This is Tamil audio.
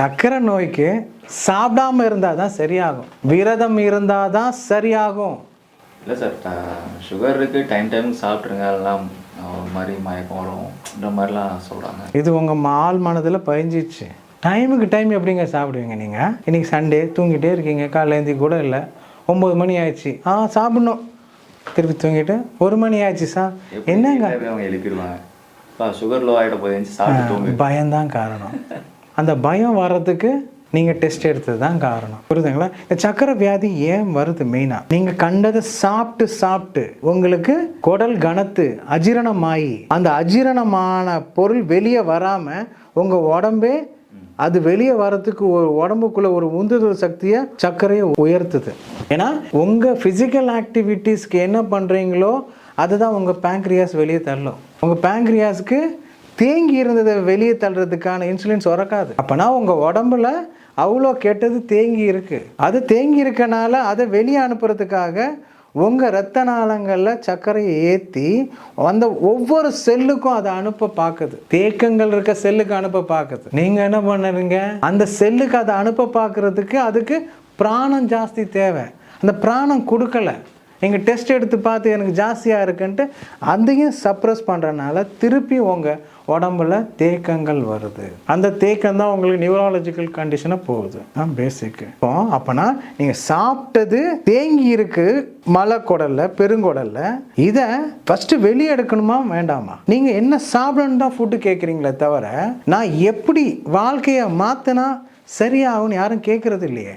சக்கரை நோய்க்கு சாப்பிடாம இருந்தால் தான் சரியாகும். விரதம் இருந்தால் தான் சரியாகும். இல்லை சார் சுகர் இருக்குது டைம் டைமுக்கு சாப்பிட்ருங்க எல்லாம் ஒரு மாதிரி மயக்கம் வரும் இந்த மாதிரிலாம் சொல்கிறாங்க இது உங்கள் ஆள் மனதில் பதிஞ்சிச்சு டைமுக்கு டைம் எப்படிங்க சாப்பிடுவீங்க நீங்கள் இன்னைக்கு சண்டே தூங்கிட்டே இருக்கீங்க காலைல எழுந்தி கூட இல்லை. ஒம்பது மணி ஆயிடுச்சு. ஆ சாப்பிடணும். திருப்பி தூங்கிட்டு ஒரு மணி ஆயிடுச்சு சா என்னங்க? அவங்க எழுப்பிடுவாங்க? சுகர் லோ ஆகிட போது எழுந்துச்சு சாப்பிட்டு தூங்கு பயம்தான் காரணம். அந்த பயம் வர்றதுக்கு நீங்கள் டெஸ்ட் எடுத்தது தான் காரணம். புரியுதுங்களா? இந்த சக்கரை வியாதி ஏன் வருது மெயினாக நீங்கள் கண்டதை சாப்பிட்டு சாப்பிட்டு உங்களுக்கு குடல் கனத்து அஜீரணமாயி அந்த அஜீரணமான பொருள் வெளியே வராமல் உங்கள் உடம்பே அது வெளியே வரதுக்கு ஒரு உடம்புக்குள்ள ஒரு உந்துதல் சக்தியை சர்க்கரையை உயர்த்துது. ஏன்னா உங்கள் ஃபிசிக்கல் ஆக்டிவிட்டீஸ்க்கு என்ன பண்ணுறீங்களோ அதுதான் உங்கள் பேங்க்ரியாஸ் வெளியே தள்ளும். உங்கள் பேங்க்ரியாஸ்க்கு தேங்கி இருந்ததை வெளியே தள்ளுறதுக்கான இன்சுலின் சுரக்காது. அப்போனா உங்கள் உடம்புல அவ்வளோ கெட்டது தேங்கி இருக்குது அது தேங்கி இருக்கனால அதை வெளியே அனுப்புறதுக்காக உங்கள் ரத்த நாளங்களில் சர்க்கரையை ஏற்றி அந்த ஒவ்வொரு செல்லுக்கும் அதை அனுப்ப பார்க்குது. தேக்கங்கள் இருக்க செல்லுக்கு அனுப்ப பார்க்குது. நீங்கள் என்ன பண்ணுறீங்க அந்த செல்லுக்கு அதை அனுப்ப பார்க்குறதுக்கு அதுக்கு பிராணம் ஜாஸ்தி தேவை. அந்த பிராணம் கொடுக்கல. நீங்கள் டெஸ்ட் எடுத்து பார்த்து எனக்கு ஜாஸ்தியாக இருக்குன்ட்டு அதையும் சப்ரஸ் பண்ணுறனால திருப்பி உங்கள் உடம்புல தேக்கங்கள் வருது. அந்த தேக்கம் தான் உங்களுக்கு நியூரலாஜிக்கல் கண்டிஷனாக போகுது. தான் பேசிக்கு இப்போ அப்போனா நீங்கள் சாப்பிட்டது தேங்கி இருக்கு மலைக்குடல்ல பெருங்குடல்ல இதை ஃபஸ்ட்டு வெளியே எடுக்கணுமா வேண்டாமா? நீங்கள் என்ன சாப்பிடணும் தான் ஃபுட்டு கேட்குறீங்களே தவிர நான் எப்படி வாழ்க்கையை மாற்றினா சரியாகும்னு யாரும் கேட்குறது இல்லையே.